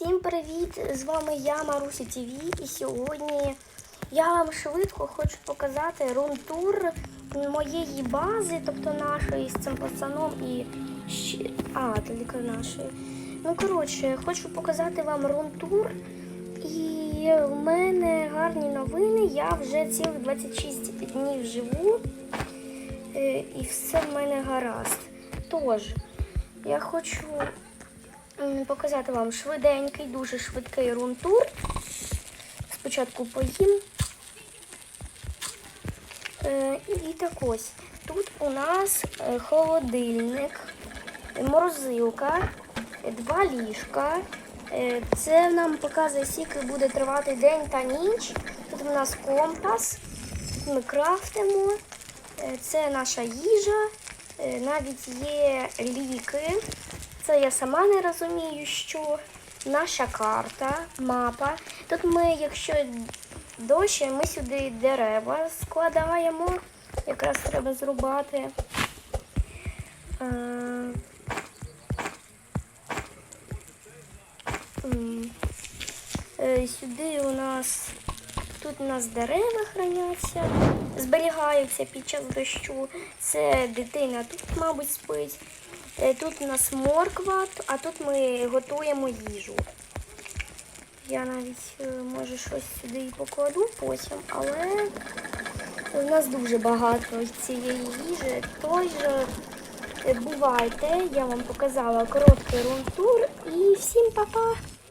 Всім привіт! З вами я, Маруся ТВ, і сьогодні я вам швидко хочу показати рум-тур моєї бази, тобто нашої з цим пацаном і. А, тільки нашої. Ну, коротше, хочу показати вам рум-тур. І в мене гарні новини. Я вже цілих 26 днів живу. Е, І все в мене гаразд. Тож, я хочу показати вам швиденький, дуже швидкий рум-тур. Спочатку поїм. Е, І так ось. Тут у нас е, холодильник, морозилка, два ліжка. Е, Це нам показує, скільки буде тривати день та ніч. Тут у нас компас. Ми крафтимо. Це наша їжа. Навіть є ліки. Це я сама не розумію, що наша карта, мапа. Тут ми, якщо дощ, ми сюди дерева складаємо. Якраз треба зрубати. Е, е, Сюди у нас тут у нас дерева храняться, зберігаються під час дощу. Це дитина тут, мабуть, спить. Е, Тут у нас морква, а тут ми готуємо їжу. Я навіть е, може щось сюди і покладу потім, але у нас дуже багато цієї їжі. Тож е, бувайте, я вам показала короткий рум-тур і всім па-па!